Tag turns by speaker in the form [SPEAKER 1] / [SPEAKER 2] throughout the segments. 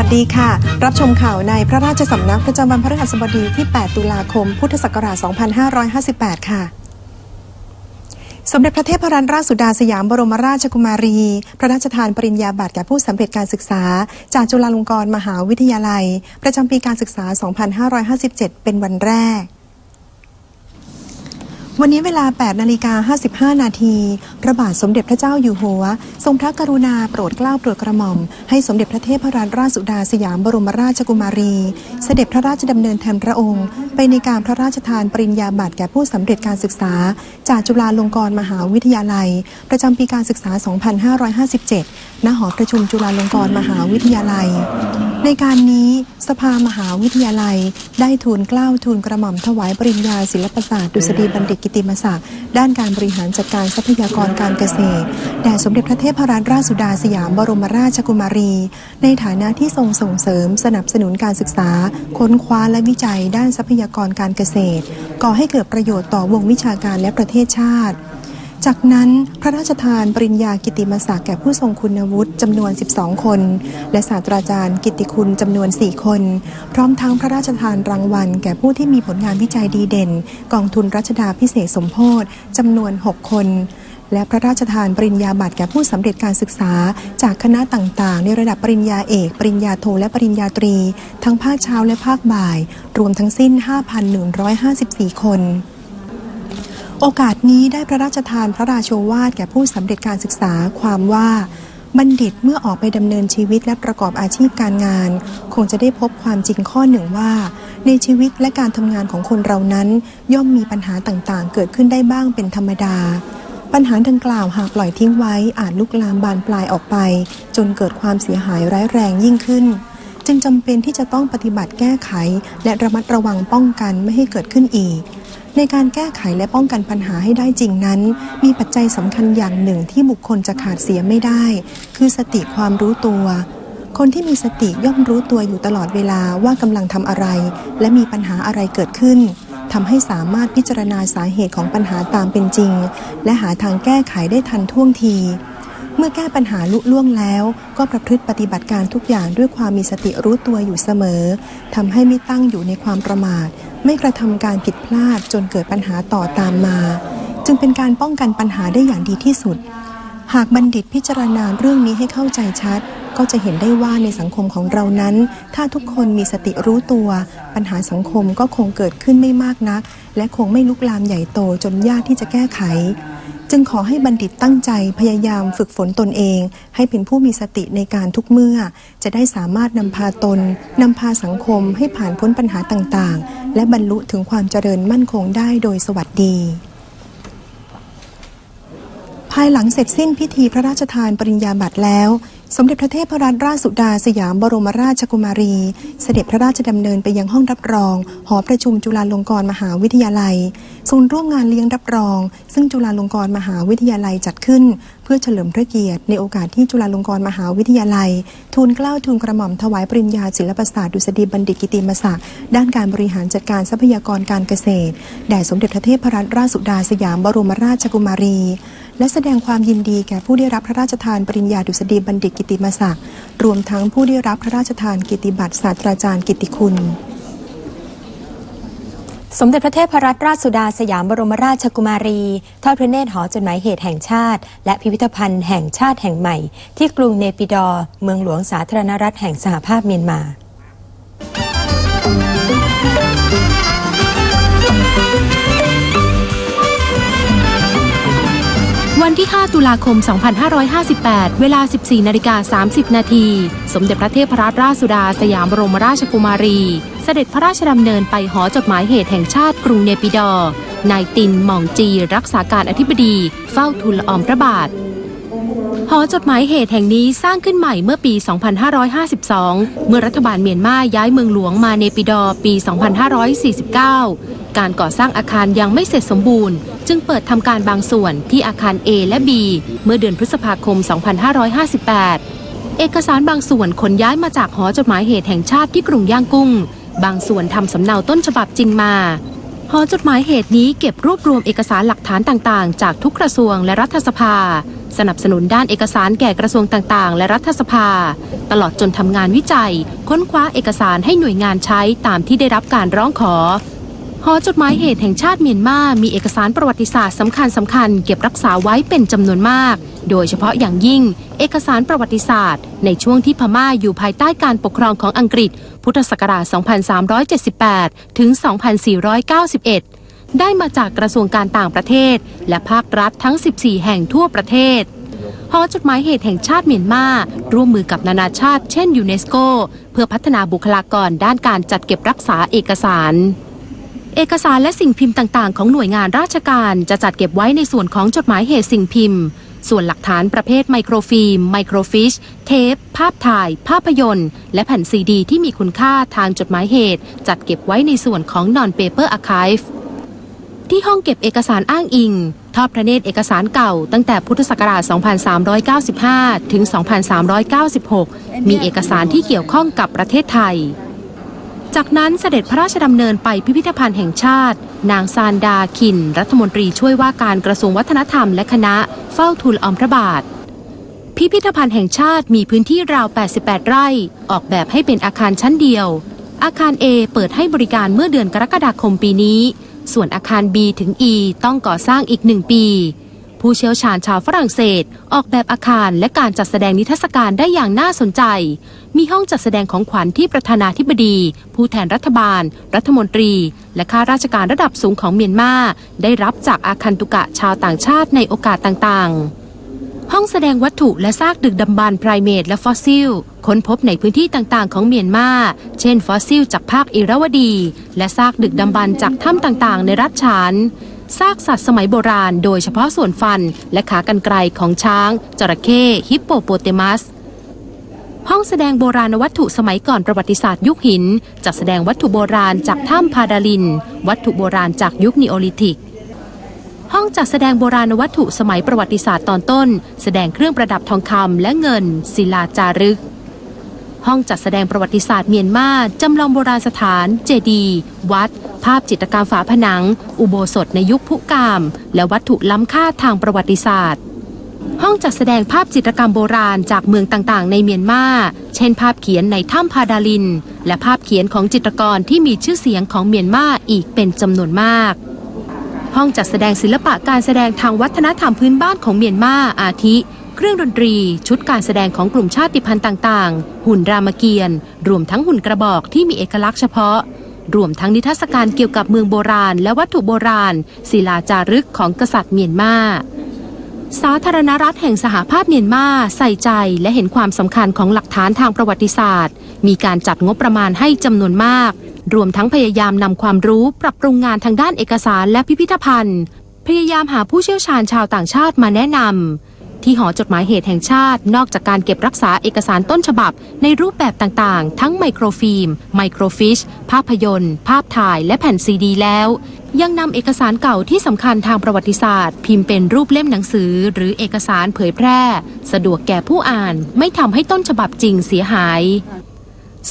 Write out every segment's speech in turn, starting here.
[SPEAKER 1] สวัสดีค่ะ รับชมข่าวในพระราชสำนักประจำวันพฤหัสบดีที่ 8 ตุลาคม พุทธศักราช 2558 ค่ะสมเด็จพระเทพรัตนราชสุดาสยามบรมราชกุมารี พระราชทานปริญญาบัตรแก่ผู้สำเร็จการศึกษา จากจุฬาลงกรณ์มหาวิทยาลัย ประจำปีการศึกษา 2557 เป็นวันแรก วันนี้เวลา 8 นาฬิกา 55 นาที พระบาทสมเด็จพระเจ้าอยู่หัว ทรงพระกรุณาโปรดเกล้าโปรดกระหม่อม ให้สมเด็จพระเทพรัตนราชสุดาสยามบรมราชกุมารี เสด็จพระราชดำเนินแทนพระองค์ ไปในการพระราชทานปริญญาบัตรแก่ผู้สำเร็จการศึกษา จากจุฬาลงกรณ์มหาวิทยาลัย ประจำปีการศึกษา 2557 ณ หอประชุมจุฬาลงกรณ์มหาวิทยาลัย ในการนี้สภามหาวิทยาลัย ได้ทูลเกล้าทูลกระหม่อมถวายปริญญาศิลปศาสตร์ดุษฎีบัณฑิตกิติมศักดิ์ด้านการบริหารจัดการทรัพยากรการเกษตร แด่สมเด็จพระเทพรัตนราชสุดาสยามบรมราชกุมารี ในฐานะที่ทรงส่งเสริมสนับสนุนการศึกษา ค้นคว้าและวิจัยด้านทรัพยากรการเกษตร ก่อให้เกิดประโยชน์ต่อวงวิชาการและประเทศชาติ จากนั้นพระราชทานปริญญากิติมศักดิ์แก่ผู้ทรงคุณวุฒิจำนวน 12 คน และศาสตราจารย์กิติคุณจำนวน 4 คน พร้อมทั้งพระราชทานรางวัล แก่ผู้ที่มีผลงานวิจัยดีเด่น กองทุนรัชดาพิเศษสมโพธิจำนวน 6 คนและพระราชทานปริญญาบัตรแก่ผู้สำเร็จการศึกษา จากคณะต่างๆ ในระดับปริญญาเอก ปริญญาโทและปริญญาตรี ทั้งภาคเช้าและภาคบ่าย รวมทั้งสิ้น 5,154 คน โอกาสนี้ได้พระราชทานพระราโชวาทแก่ผู้สำเร็จการศึกษาความว่าบัณฑิตเมื่อออกไปดำเนินชีวิตและประกอบอาชีพการงาน คงจะได้พบความจริงข้อหนึ่งว่า ในชีวิตและการทำงานของคนเรานั้น ย่อมมีปัญหาต่างๆ เกิดขึ้นได้บ้างเป็นธรรมดา ปัญหาดังกล่าวหากปล่อยทิ้งไว้อาจลุกลามบานปลายออกไป จนเกิดความเสียหายร้ายแรงยิ่งขึ้น จึงจำเป็นที่จะต้องปฏิบัติแก้ไข และระมัดระวังป้องกันไม่ให้เกิดขึ้นอีก ในการแก้ไขและป้องกันปัญหาให้ได้จริงนั้น มีปัจจัยสำคัญอย่างหนึ่งที่บุคคลจะขาดเสียไม่ได้ คือสติความรู้ตัว คนที่มีสติย่อมรู้ตัวอยู่ตลอดเวลาว่ากำลังทำอะไร และมีปัญหาอะไรเกิดขึ้นทำให้สามารถพิจารณาสาเหตุของปัญหาตามเป็นจริง และหาทางแก้ไขได้ทันท่วงที เมื่อแก้ปัญหาลุล่วงแล้ว ก็ประพฤติปฏิบัติการทุกอย่างด้วยความมีสติรู้ตัวอยู่เสมอทำให้ไม่ตั้งอยู่ในความประมาท ไม่กระทำการผิดพลาดจนเกิดปัญหาต่อตามมา จึงเป็นการป้องกันปัญหาได้อย่างดีที่สุด หากบัณฑิตพิจารณาเรื่องนี้ให้เข้าใจชัด ก็จะเห็นได้ว่าในสังคมของเรานั้น ถ้าทุกคนมีสติรู้ตัว ปัญหาสังคมก็คงเกิดขึ้นไม่มากนัก และคงไม่ลุกลามใหญ่โตจนยากที่จะแก้ไข จึงขอให้บัณฑิตตั้งใจพยายามฝึกฝนตนเอง ให้เป็นผู้มีสติในการทุกเมื่อ จะได้สามารถนำพาตนนำพาสังคมให้ผ่านพ้นปัญหาต่างๆ และบรรลุถึงความเจริญมั่นคงได้โดยสวัสดี ภายหลังเสร็จสิ้นพิธีพระราชทานปริญญาบัตรแล้ว สมเด็จพระเทพรัตนราชสุดาสยามบรมราชกุมารี เสด็จพระราชดำเนินไปยังห้องรับรอง หอประชุมจุฬาลงกรณ์มหาวิทยาลัยศูนย์ร่วมงานเลี้ยงรับรอง ซึ่งจุฬาลงกรณ์มหาวิทยาลัยจัดขึ้น เพื่อเฉลิมพระเกียรติในโอกาสที่จุฬาลงกรณ์มหาวิทยาลัย ทูลเกล้าทูลกระหม่อมถวายปริญญาศิลปศาสตร์ดุษฎีบัณฑิตกิติมศักดิ์ด้านการบริหารจัดการทรัพยากรการเกษตรแด่สมเด็จพระเทพรัตนราชสุดาสยามบรมราชกุมารี และแสดงความยินดีแก่ผู้ได้รับพระราชทานปริญญาดุษฎีบัณฑิตกิติมศักดิ์รวมทั้งผู้ได้รับพระราชทานกิติบัตรศาสตราจารย์กิติคุณ
[SPEAKER 2] สมเด็จพระเทพรัตนราชสุดาสยามบรมราชกุมารี ทอดพระเนตรหอจดหมายเหตุแห่งชาติ และพิพิธภัณฑ์แห่งชาติแห่งใหม่ ที่กรุงเนปิดอร์เมืองหลวงสาธารณรัฐแห่งสหภาพเมียนมา
[SPEAKER 3] วันที่ 5 ตุลาคม 2558 เวลา 14 นาฬิกา 30 นาที สมเด็จพระเทพรัตนราชสุดาสยามบรมราชกุมารี เสด็จพระราชดำเนินไปหอจดหมายเหตุแห่งชาติกรุงเนปิดอร์นายตินหม่องจี รักษาการอธิบดี เฝ้าทูลละอองพระบาทหอจดหมายเหตุแห่งนี้สร้างขึ้นใหม่เมื่อปี 2552 เมื่อรัฐบาลเมียนมาย้ายเมืองหลวงมาเนปิดอปี 2549 การก่อสร้างอาคารยังไม่เสร็จสมบูรณ์ จึงเปิดทำการบางส่วนที่อาคาร A และ B เมื่อเดือนพฤษภาคม 2558 เอกสารบางส่วนขนย้ายมาจากหอจดหมายเหตุแห่งชาติที่กรุงย่างกุ้ง บางส่วนทำสำเนาต้นฉบับจริงมาหอจดหมายเหตุนี้เก็บรวบรวมเอกสารหลักฐานต่างๆ จากทุกกระทรวงและรัฐสภา สนับสนุนด้านเอกสารแก่กระทรวงต่างๆ และรัฐสภา ตลอดจนทำงานวิจัย ค้นคว้าเอกสารให้หน่วยงานใช้ตามที่ได้รับการร้องขอ หอจดหมายเหตุแห่งชาติเมียนมา มีเอกสารประวัติศาสตร์สำคัญสำคัญเก็บรักษาไว้เป็นจำนวนมาก โดยเฉพาะอย่างยิ่ง เอกสารประวัติศาสตร์ ในช่วงที่พม่าอยู่ภายใต้การปกครองของอังกฤษ พุทธศักราช 2378 ถึง 2491 ได้มาจากกระทรวงการต่างประเทศ และภาครัฐทั้ง 14 แห่งทั่วประเทศหอจดหมายเหตุแห่งชาติเมียนมาร่วมมือกับนานาชาติเช่นยูเนสโก เพื่อพัฒนาบุคลากรด้านการจัดเก็บรักษาเอกสาร เอกสารและสิ่งพิมพ์ต่างๆ ของหน่วยงานราชการจะจัดเก็บไว้ในส่วนของจดหมายเหตุสิ่งพิมพ์ ส่วนหลักฐานประเภทไมโครฟิล์ม ไมโครฟิช เทป ภาพถ่าย ภาพยนตร์ และแผ่นซีดี ที่มีคุณค่าทางจดหมายเหตุ จัดเก็บไว้ในส่วนของ Non-Paper Archive ที่ห้องเก็บเอกสารอ้างอิง ทอดพระเนตรเอกสารเก่า ตั้งแต่พุทธศักราช 2395 ถึง 2396 มีเอกสารที่เกี่ยวข้องกับประเทศไทย จากนั้นเสด็จพระราชดำเนินไปพิพิธภัณฑ์แห่งชาติ นางซานดาคิน รัฐมนตรีช่วยว่าการกระทรวงวัฒนธรรมและคณะเฝ้าทูลออมพระบาท พิพิธภัณฑ์แห่งชาติมีพื้นที่ราว 88 ไร่ ออกแบบให้เป็นอาคารชั้นเดียว อาคาร A เปิดให้บริการเมื่อเดือนกรกฎาคมปีนี้ ส่วนอาคาร B ถึง E ต้องก่อสร้างอีกหนึ่งปี ผู้เชี่ยวชาญชาวฝรั่งเศส ออกแบบอาคารและการจัดแสดงนิทรรศการได้อย่างน่าสนใจ มีห้องจัดแสดงของขวัญที่ประธานาธิบดี ผู้แทนรัฐบาล รัฐมนตรี และข้าราชการระดับสูงของเมียนมาได้รับจากอาคันตุกะชาวต่างชาติในโอกาสต่างๆห้องแสดงวัตถุและซากดึกดำบรรพ์ไพรเมตและฟอสซิล ค้นพบในพื้นที่ต่างๆ ของเมียนมา เช่น ฟอสซิลจากภาคอิราวดี และซากดึกดำบรรพ์จากถ้ำต่างๆ ในรัฐฉาน ซากสัตว์สมัยโบราณ โดยเฉพาะส่วนฟันและขากรรไกรของช้าง จระเข้ฮิปโปโปเตมัส ห้องแสดงโบราณวัตถุสมัยก่อนประวัติศาสตร์ยุคหิน จัดแสดงวัตถุโบราณจากถ้ำพาดาลิน วัตถุโบราณจากยุคนีโอลิธิกห้องจัดแสดงโบราณวัตถุสมัยประวัติศาสตร์ตอนต้น แสดงเครื่องประดับทองคำและเงิน ศิลาจารึก ห้องจัดแสดงประวัติศาสตร์เมียนมาจำลองโบราณสถาน เจดีย์วัด ภาพจิตรกรรมฝาผนัง อุโบสถในยุคพุกาม และวัตถุล้ำค่าทางประวัติศาสตร์ ห้องจัดแสดงภาพจิตรกรรมโบราณจากเมืองต่างๆ ในเมียนมา เช่น ภาพเขียนในถ้ำพาดาลิน และภาพเขียนของจิตรกรที่มีชื่อเสียงของเมียนมาอีกเป็นจำนวนมากห้องจัดแสดงศิลปะการแสดงทางวัฒนธรรมพื้นบ้านของเมียนมาอาทิ เครื่องดนตรี ชุดการแสดงของกลุ่มชาติพันธุ์ต่างๆ หุ่นรามเกียรติ์รวมทั้งหุ่นกระบอกที่มีเอกลักษณ์เฉพาะ รวมทั้งนิทรรศการเกี่ยวกับเมืองโบราณ และวัตถุโบราณ ศิลาจารึกของกษัตริย์เมียนมาสาธารณรัฐแห่งสหภาพเมียนมาใส่ใจและเห็นความสำคัญของหลักฐานทางประวัติศาสตร์ มีการจัดงบประมาณให้จำนวนมาก รวมทั้งพยายามนำความรู้ปรับปรุงงานทางด้านเอกสารและพิพิธภัณฑ์ พยายามหาผู้เชี่ยวชาญชาวต่างชาติมาแนะนำ ที่หอจดหมายเหตุแห่งชาติ นอกจากการเก็บรักษาเอกสารต้นฉบับ ในรูปแบบต่างๆ ทั้งไมโครฟิล์ม ไมโครฟิช ภาพยนตร์ ภาพถ่ายและแผ่นซีดีแล้ว ยังนำเอกสารเก่าที่สำคัญทางประวัติศาสตร์ พิมพ์เป็นรูปเล่มหนังสือ หรือเอกสารเผยแพร่ สะดวกแก่ผู้อ่าน ไม่ทำให้ต้นฉบับจริงเสียหาย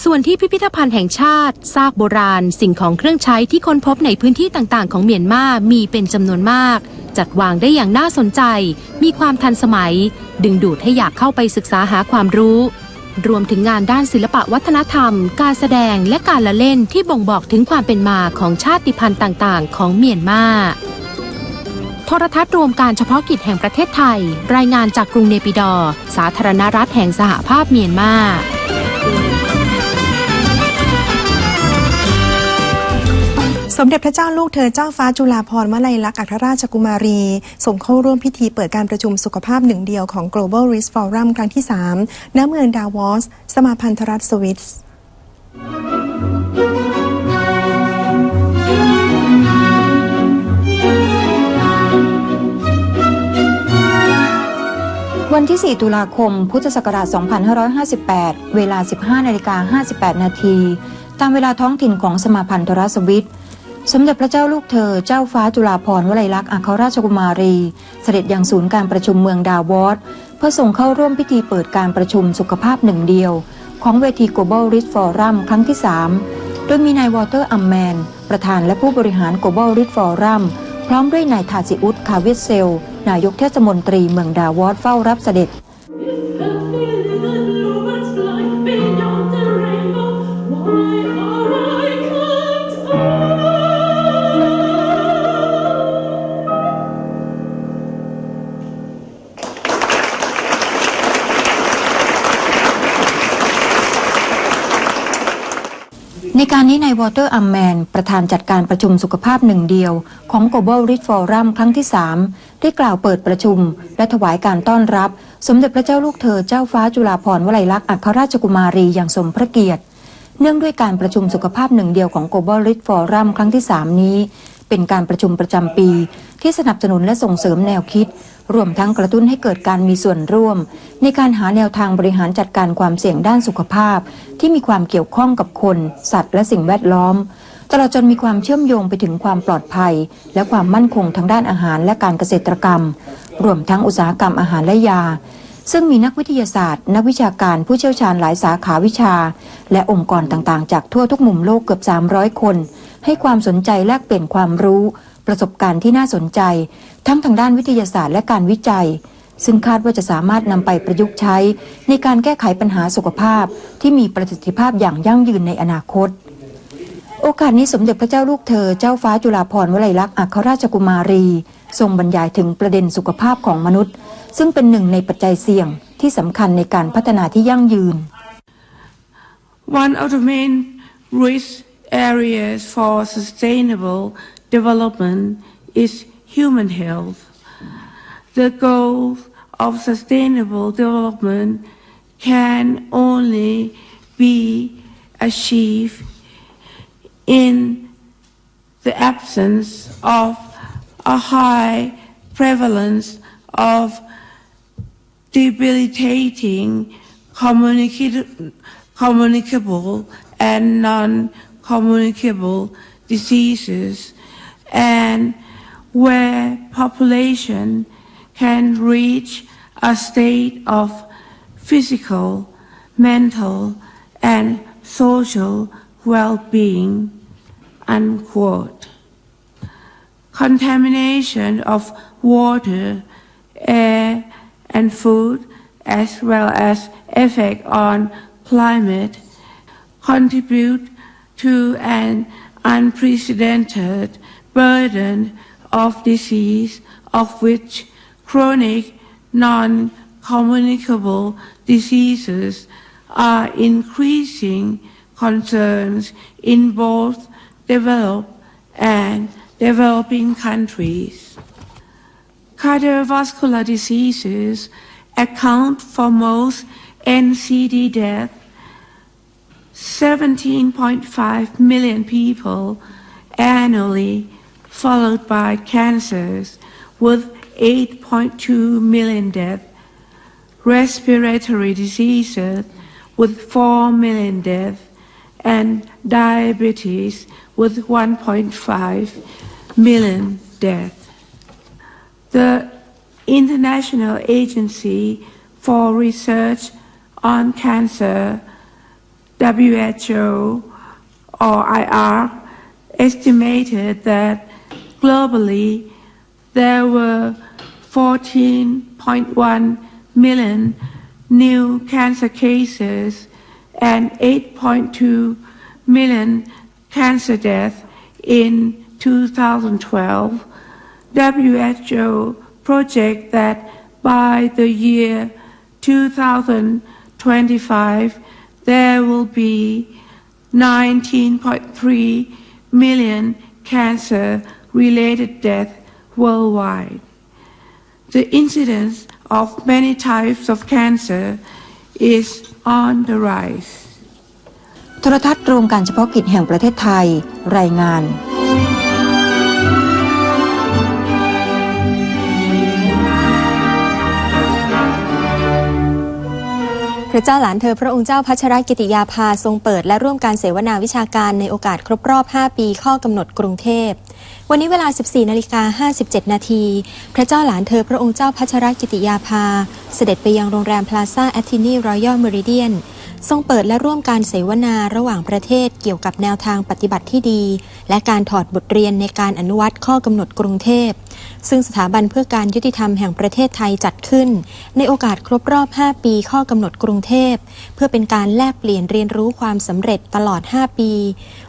[SPEAKER 3] ส่วนที่พิพิธภัณฑ์แห่งชาติ ซากโบราณ สิ่งของเครื่องใช้ที่ค้นพบในพื้นที่ต่างๆ ของเมียนมา มีเป็นจำนวนมาก จัดวางได้อย่างน่าสนใจ มีความทันสมัย ดึงดูดให้อยากเข้าไปศึกษาหาความรู้ รวมถึงงานด้านศิลปะวัฒนธรรม การแสดงและการละเล่นที่บ่งบอกถึงความเป็นมาของชาติพันธุ์ต่างๆ ของเมียนมาโทรทัศน์รวมการเฉพาะกิจแห่งประเทศไทย รายงานจากกรุงเนปิดอร์สาธารณรัฐแห่งสหภาพเมียนมา
[SPEAKER 1] สมเด็จพระเจ้าลูกเธอเจ้าฟ้าจุฬาภรณ์วลัยลักษณ์อัครราชกุมารีส่งเข้าร่วมพิธีเปิดการประชุมสุขภาพหนึ่งเดียวของ Global Risk Forum ครั้งที่ 3 ณ เมืองดาวอส สมาพันธรัฐสวิตส์
[SPEAKER 4] วันที่ 4 ตุลาคม พุทธศักราช 2558 เวลา 15นาฬิกา58 นาที ตามเวลาท้องถิ่นของสมาพันธรัฐสวิต สมเด็จพระเจ้าลูกเธอ เจ้าฟ้าจุฬาภรณ์วลัยลักษณ์อัครราชกุมารี เสด็จยังศูนย์การประชุมเมืองดาวอสเพื่อส่งเข้าร่วมพิธีเปิดการประชุมสุขภาพหนึ่งเดียว ของเวที Global Risk Forum ครั้งที่ 3 โดยมีนายวอเตอร์อัมแมน ประธานและผู้บริหาร Global r i t Forum พร้อมด้วยนายทาซิอุสคาเวสเซล นายกเทศมนตรีเมืองดาวอสเฝ้ารับเสด็จ ในการนี้นายวอเตอร์อัมแมน ประธานจัดการประชุมสุขภาพหนึ่งเดียว ของ Global r i t Forum ครั้งที่ 3 ได้กล่าวเปิดประชุม และถวายการต้อนรับ สมเด็จพระเจ้าลูกเธอเจ้าฟ้าจุฬาภรณ์วลัยลักษณ์อัครราชกุมารีอย่างสมพระเกียรติ เนื่องด้วยการประชุมสุขภาพหนึ่งเดียวของ Global r i t Forum ครั้งที่ 3 นี้ เป็นการประชุมประจำปี ที่สนับสนุนและส่งเสริมแนวคิด รวมทั้งกระตุ้นให้เกิดการมีส่วนร่วม ในการหาแนวทางบริหารจัดการความเสี่ยงด้านสุขภาพ ที่มีความเกี่ยวข้องกับคน สัตว์และสิ่งแวดล้อม ตลอดจนมีความเชื่อมโยงไปถึงความปลอดภัย และความมั่นคงทางด้านอาหารและการเกษตรกรรม รวมทั้งอุตสาหกรรมอาหารและยา ซึ่งมีนักวิทยาศาสตร์ นักวิชาการผู้เชี่ยวชาญหลายสาขาวิชา และองค์กรต่างๆ จากทั่วทุกมุมโลกเกือบ 300 คน ให้ความสนใจแลกเปลี่ยนความรู้ ประสบการณ์ที่น่าสนใจ ทั้งทางด้านวิทยาศาสตร์และการวิจัย ซึ่งคาดว่าจะสามารถนำไปประยุกต์ใช้ ในการแก้ไขปัญหาสุขภาพที่มีประสิทธิภาพอย่างยั่งยืนในอนาคต โอกาสนี้สมเด็จพระเจ้าลูกเธอเจ้าฟ้าจุฬาภรณ์วลัยลักษณ์อัครราชกุมารี ทรงบรรยายถึงประเด็นสุขภาพของมนุษย์ ซึ่งเป็นหนึ่งในปัจจัยเสี่ยงที่สำคัญในการพัฒนาที่ยั่งยืน
[SPEAKER 5] One of the main risk areas for sustainable development is human health. The goals of sustainable development can only be achieved in the absence of a high prevalence of debilitating communicable and non-communicable diseases and where population can reach a state of physical, mental, and social well-being, unquote. Contamination of water, air, and food, as well as effect on climate, contribute to an unprecedented burden of disease, of which chronic non-communicable diseases are increasing concerns in both developed and developing countries. Cardiovascular diseases account for most NCD deaths. 17.5 million people annually, followed by cancers with 8.2 million deaths, respiratory diseases with 4 million deaths, and diabetes with 1.5 million deaths. The International Agency for Research on Cancer, WHO or IR, estimated that globally there were 14.1 million new cancer cases and 8.2 million cancer deaths in 2012. WHO project that by the year 2025 there will be 19.3 million cancer related deaths worldwide. The incidence of many types of cancer is on the rise.
[SPEAKER 4] โทรทัศน์โรงการเฉพาะกิจแห่งประเทศไทย รายงาน
[SPEAKER 2] พระเจ้าหลานเธอพระองค์เจ้าพัชรกิติยาภาทรงเปิดและร่วมการเสวนาวิชาการในโอกาสครบรอบ 5 ปีข้อกำหนดกรุงเทพ วันนี้เวลา 14 นาฬิกา 57 นาที พระเจ้าหลานเธอพระองค์เจ้าพัชรกิติยาภา เสด็จไปยังโรงแรมพลาซ่าแอตทินีรอยัลเมริเดียนทรงเปิดและร่วมการเสวนาระหว่างประเทศเกี่ยวกับแนวทางปฏิบัติที่ดี และการถอดบทเรียนในการอนุวัตข้อกำหนดกรุงเทพ ซึ่งสถาบันเพื่อการยุติธรรมแห่งประเทศไทยจัดขึ้น ในโอกาสครบรอบ 5 ปีข้อกำหนดกรุงเทพ เพื่อเป็นการแลกเปลี่ยนเรียนรู้ความสำเร็จตลอด 5 ปี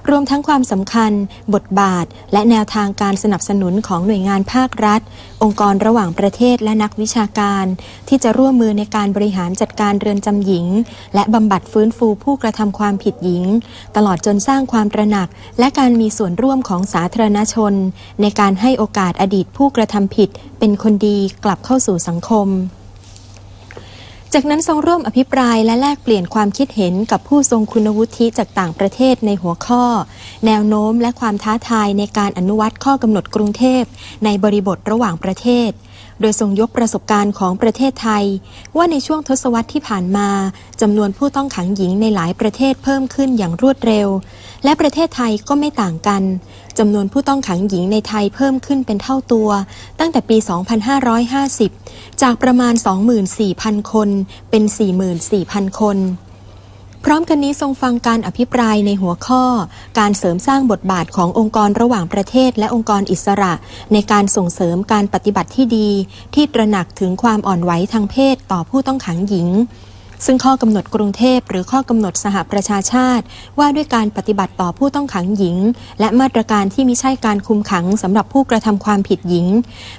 [SPEAKER 2] รวมทั้งความสำคัญ บทบาท และแนวทางการสนับสนุนของหน่วยงานภาครัฐองค์กรระหว่างประเทศและนักวิชาการ ที่จะร่วมมือในการบริหารจัดการเรือนจำหญิง และบำบัดฟื้นฟูผู้กระทำความผิดหญิง ตลอดจนสร้างความตระหนัก และการมีส่วนร่วมของสาธารณชน ในการให้โอกาสอดีตผู้กระทำผิด เป็นคนดีกลับเข้าสู่สังคม จากนั้นทรงร่วมอภิปรายและแลกเปลี่ยนความคิดเห็นกับผู้ทรงคุณวุฒิจากต่างประเทศในหัวข้อ แนวโน้มและความท้าทายในการอนุวัตข้อกำหนดกรุงเทพ ในบริบทระหว่างประเทศ โดยทรงยกประสบการณ์ของประเทศไทย ว่าในช่วงทศวรรษที่ผ่านมาจำนวนผู้ต้องขังหญิงในหลายประเทศเพิ่มขึ้นอย่างรวดเร็ว และประเทศไทยก็ไม่ต่างกันจำนวนผู้ต้องขังหญิงในไทยเพิ่มขึ้นเป็นเท่าตัว ตั้งแต่ปี 2550 จากประมาณ 24,000 คน เป็น 44,000 คน พร้อมกันนี้ทรงฟังการอภิปรายในหัวข้อ การเสริมสร้างบทบาทขององค์กรระหว่างประเทศ และองค์กรอิสระ ในการส่งเสริมการปฏิบัติที่ดี ที่ตระหนักถึงความอ่อนไหวทางเพศต่อผู้ต้องขังหญิง ซึ่งข้อกำหนดกรุงเทพหรือข้อกำหนดสหประชาชาติ ว่าด้วยการปฏิบัติต่อผู้ต้องขังหญิง และมาตรการที่มิใช่การคุมขังสำหรับผู้กระทำความผิดหญิง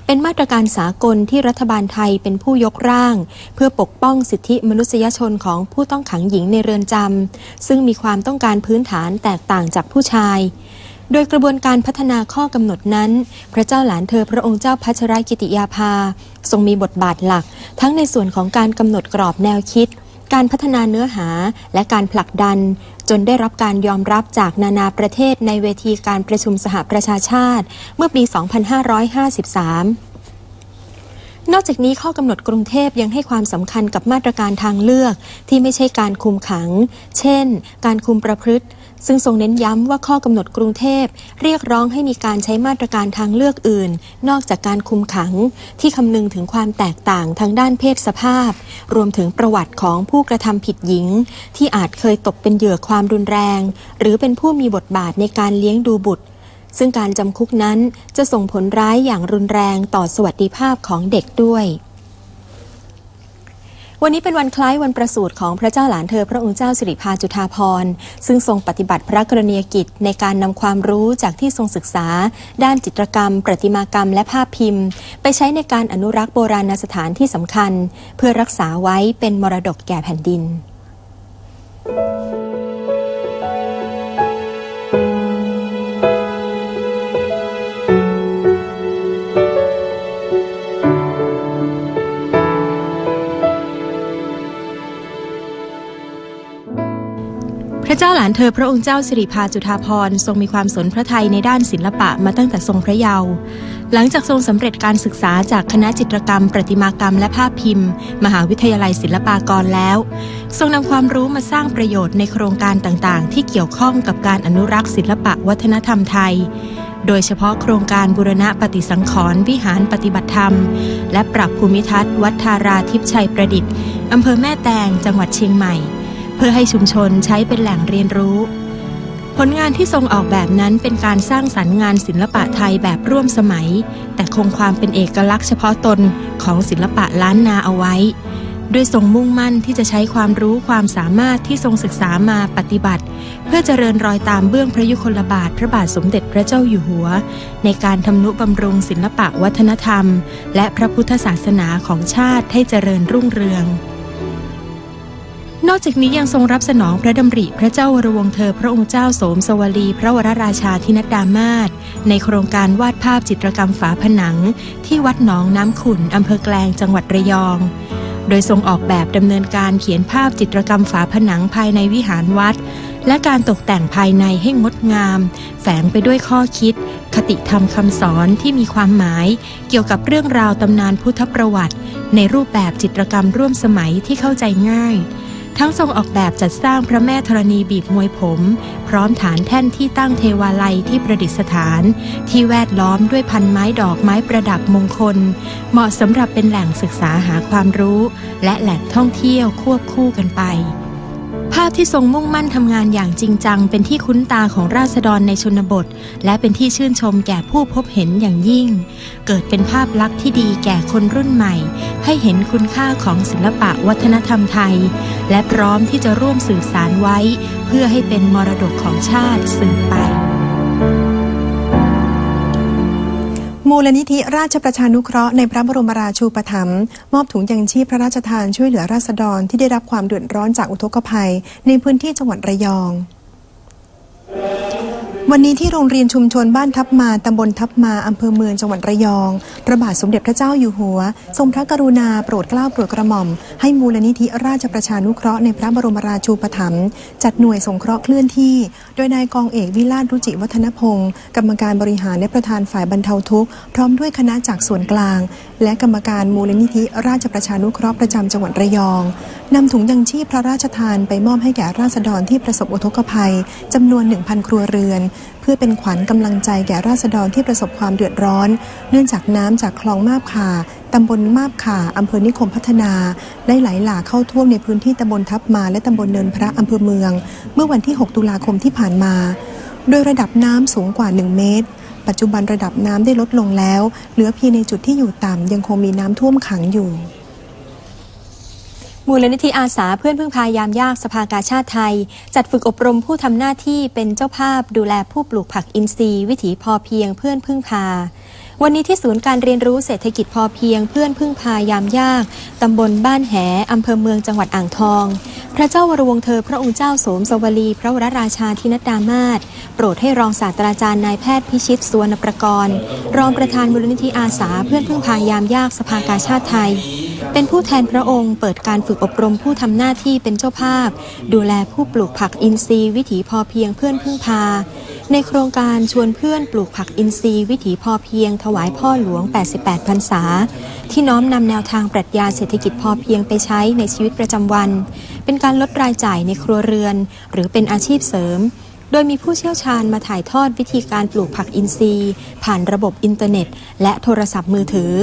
[SPEAKER 2] เป็นมาตรการสากลที่รัฐบาลไทยเป็นผู้ยกร่าง เพื่อปกป้องสิทธิมนุษยชนของผู้ต้องขังหญิงในเรือนจำซึ่งมีความต้องการพื้นฐานแตกต่างจากผู้ชายโดยกระบวนการพัฒนาข้อกำหนดนั้น พระเจ้าหลานเธอพระองค์เจ้าพัชรกิติยาภา ทรงมีบทบาทหลัก ทั้งในส่วนของการกำหนดกรอบแนวคิด การพัฒนาเนื้อหาและการผลักดัน จนได้รับการยอมรับจากนานาประเทศในเวทีการประชุมสหประชาชาติ เมื่อปี 2553นอกจากนี้ข้อกำหนดกรุงเทพยังให้ความสำคัญกับมาตรการทางเลือกที่ไม่ใช่การคุมขัง เช่น การคุมประพฤติ ซึ่งทรงเน้นย้ำว่าข้อกำหนดกรุงเทพ เรียกร้องให้มีการใช้มาตรการทางเลือกอื่น นอกจากการคุมขัง ที่คำนึงถึงความแตกต่างทางด้านเพศสภาพ รวมถึงประวัติของผู้กระทำผิดหญิง ที่อาจเคยตกเป็นเหยื่อความรุนแรง หรือเป็นผู้มีบทบาทในการเลี้ยงดูบุตร ซึ่งการจำคุกนั้นจะส่งผลร้ายอย่างรุนแรงต่อสวัสดิภาพของเด็กด้วย วันนี้เป็นวันคล้ายวันประสูติของพระเจ้าหลานเธอ พระองค์เจ้าสิริพาจุฑาภรณ์ซึ่งทรงปฏิบัติพระกรณียกิจในการนำความรู้จากที่ทรงศึกษา ด้านจิตรกรรม ประติมากรรม และภาพพิมพ์ ไปใช้ในการอนุรักษ์โบราณสถานที่สำคัญ เพื่อรักษาไว้เป็นมรดกแก่แผ่นดิน ระเจ้าหลานเธอพระองค์เจ้าสิริพาจุฑาภรทรงมีความสนพระทัยในด้านศิลปะมาตั้งแต่ทรงพระเยาว์หลังจากทรงสำเร็จการศึกษาจากคณะจิตรกรรม ประติมากรรมและภาพพิมพ์ มหาวิทยาลัยศิลปากรแล้ว ทรงนำความรู้มาสร้างประโยชน์ในโครงการต่างๆ ที่เกี่ยวข้องกับการอนุรักษ์ศิลปะวัฒนธรรมไทย โดยเฉพาะโครงการบูรณะปฏิสังขรณ์วิหารปฏิบัติธรรม และปรับภูมิทัศน์ วัดทาราทิพย์ชัยประดิษฐ์อำเภอแม่แตงจังหวัดเชียงใหม่ เพื่อให้ชุมชนใช้เป็นแหล่งเรียนรู้ ผลงานที่ทรงออกแบบนั้นเป็นการสร้างสรรค์งานศิลปะไทยแบบร่วมสมัย แต่คงความเป็นเอกลักษณ์เฉพาะตนของศิลปะล้านนาเอาไว้ ด้วยทรงมุ่งมั่นที่จะใช้ความรู้ความสามารถที่ทรงศึกษามาปฏิบัติ เพื่อเจริญรอยตามเบื้องพระยุคลบาทพระบาทสมเด็จพระเจ้าอยู่หัว ในการทำนุบำรุงศิลปะวัฒนธรรม และพระพุทธศาสนาของชาติให้เจริญรุ่งเรือง นอกจากนี้ยังทรงรับสนองพระดำริพระเจ้าวรวงเธอพระองค์เจ้าโสมสวลี พระวรราชาธินัดดามาศในโครงการวาดภาพจิตรกรรมฝาผนัง ที่วัดหนองน้ำขุนอำเภอแกลงจังหวัดระยอง โดยทรงออกแบบดำเนินการเขียนภาพจิตรกรรมฝาผนังภายในวิหารวัด และการตกแต่งภายในให้งดงาม แฝงไปด้วยข้อคิด คติธรรมคำสอนที่มีความหมาย เกี่ยวกับเรื่องราวตำนานพุทธประวัติ ในรูปแบบจิตรกรรมร่วมสมัยที่เข้าใจง่าย ทั้งทรงออกแบบจัดสร้างพระแม่ธรณีบีบมวยผม พร้อมฐานแท่นที่ตั้งเทวาลัยที่ประดิษฐาน ที่แวดล้อมด้วยพันไม้ดอกไม้ประดับมงคล เหมาะสำหรับเป็นแหล่งศึกษาหาความรู้ และแหล่งท่องเที่ยวควบคู่กันไป ภาพที่ทรงมุ่งมั่นทำงานอย่างจริงจัง เป็นที่คุ้นตาของราษฎรในชนบท และเป็นที่ชื่นชมแก่ผู้พบเห็นอย่างยิ่ง เกิดเป็นภาพลักษณ์ที่ดีแก่คนรุ่นใหม่ ให้เห็นคุณค่าของศิลปะวัฒนธรรมไทย และพร้อมที่จะร่วมสื่อสารไว้ เพื่อให้เป็นมรดกของชาติสืบไป
[SPEAKER 1] มูลนิธิราชประชานุเคราะห์ในพระบรมราชูปถัมภ์มอบถุงยังชีพพระราชทานช่วยเหลือราษฎรที่ได้รับความเดือดร้อนจากอุทกภัย ในพื้นที่จังหวัดระยอง วันนี้ที่โรงเรียนชุมชนบ้านทับมาตำบลทับมาอำเภอเมืองจังหวัดระยองพระบาทสมเด็จพระเจ้าอยู่หัว ทรงพระกรุณาโปรดเกล้าโปรดกระหม่อม ให้มูลนิธิราชประชานุเคราะห์ในพระบรมราชูปถัมภ์จัดหน่วยสงเคราะห์เคลื่อนที่ โดยนายกองเอกวิลาศรุจิวัฒนพงศ์กรรมการบริหารและประธานฝ่ายบรรเทาทุกข์พร้อมด้วยคณะจากส่วนกลาง และกรรมการมูลนิธิราชประชานุเคราะห์ประจำจังหวัดระยองนำถุงยังชีพพระราชทานไปมอบให้แก่ราษฎรที่ประสบอุทกภัยจำนวน1,000 ครัวเรือนเพื่อเป็นขวัญกำลังใจแก่ราษฎรที่ประสบความเดือดร้อน เนื่องจากน้ำจากคลองมาบขาตำบลมาบขาอำเภอนิคมพัฒนา ได้ไหลหลากเข้าท่วมในพื้นที่ตำบลทับมาและตำบลเนินพระอำเภอเมือง เมื่อวันที่ 6 ตุลาคมที่ผ่านมา โดยระดับน้ำสูงกว่า 1 เมตร ปัจจุบันระดับน้ำได้ลดลงแล้ว เหลือเพียงในจุดที่อยู่ต่ำยังคงมีน้ำท่วมขังอยู่
[SPEAKER 2] มูลนิธิอาสาเพื่อนพึ่งพายามยากสภากาชาติไทย จัดฝึกอบรมผู้ทำหน้าที่เป็นเจ้าภาพดูแลผู้ปลูกผักอินทรีย์ วิถีพอเพียงเพื่อนพึ่งพา วันนี้ที่ศูนย์การเรียนรู้เศรษฐกิจพอเพียงเพื่อนพึ่งพายามยาก ตำบลบ้านแหอำเภอเมืองจังหวัดอ่างทอง พระเจ้าวรวงเธอพระองค์เจ้าโสมสวลี พระวรราชาธินดามาศโปรดให้รองศาสตราจารย์นายแพทย์พิชิตสวนประกรณ์ รองประธานมูลนิธิอาสา เพื่อนพึ่งพายามยากสภากาชาติไทย เป็นผู้แทนพระองค์เปิดการฝึกอบรมผู้ทำหน้าที่เป็นเจ้าภาพ ดูแลผู้ปลูกผักอินทรีย์วิถีพอเพียงเพื่อนพึ่งพา ในโครงการชวนเพื่อนปลูกผักอินทรีย์วิถีพอเพียง ถวายพ่อหลวง 88 พรรษา ที่น้อมนำแนวทางปรัชญาเศรษฐกิจพอเพียงไปใช้ในชีวิตประจำวัน เป็นการลดรายจ่ายในครัวเรือน หรือเป็นอาชีพเสริม โดยมีผู้เชี่ยวชาญมาถ่ายทอดวิธีการปลูกผักอินทรีย์ ผ่านระบบอินเทอร์เน็ต และโทรศัพท์มือถือ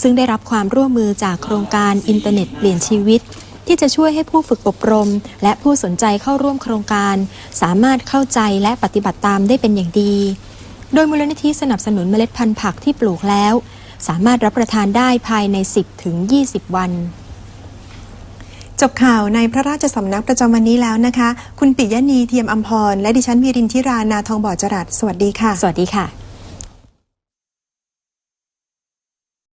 [SPEAKER 2] ซึ่งได้รับความร่วมมือจากโครงการอินเทอร์เน็ตเปลี่ยนชีวิต ที่จะช่วยให้ผู้ฝึกอบรม และผู้สนใจเข้าร่วมโครงการ สามารถเข้าใจและปฏิบัติตามได้เป็นอย่างดี โดยมูลนิธิสนับสนุนเมล็ดพันธุ์ผักที่ปลูกแล้ว สามารถรับประทานได้ภายใน 10ถึง20 วัน
[SPEAKER 1] จบข่าวในพระราชสำนักประจำวันนี้แล้วนะคะ คุณปิยะนีเทียมอัมพร และดิฉันวีรินทิรา นาทองบ่อจรัสสวัสดีค่ะ
[SPEAKER 2] สวัสดีค่ะ